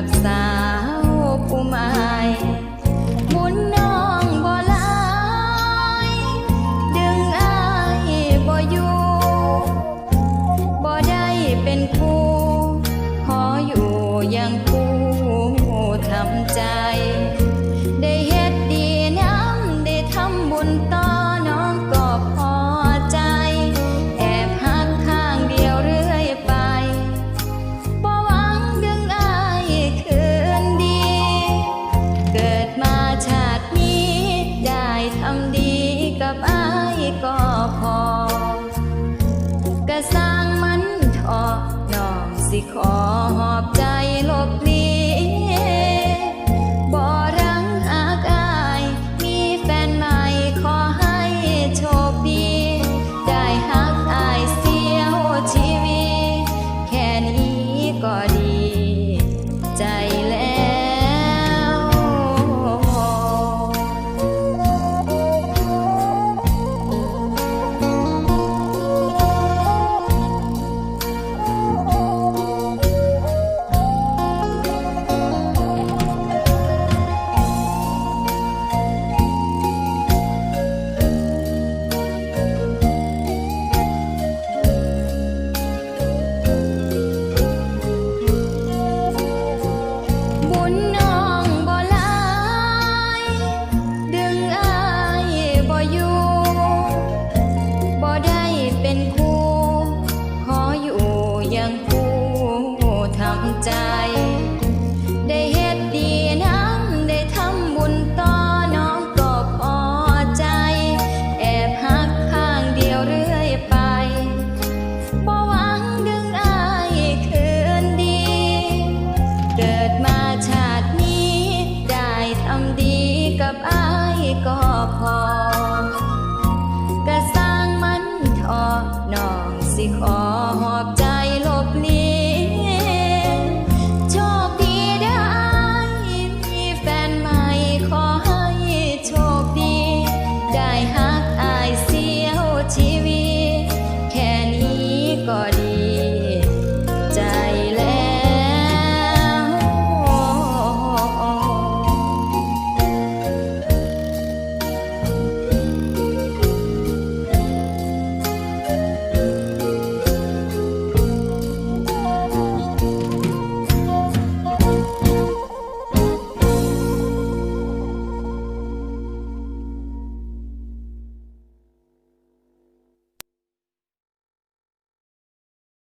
upside. สิขอหอบ ใจ ได้เฮ็ดดีน้ำได้ทำบุญต่อน้องก็พอใจ แอบหักข้างเดียวเรื่อยไปบ่หวังดึงอาคืนดี เกิดมาชาตินี้ ได้ทำดีกับอาก็พอ ก็สางมันทอน้องสิขอ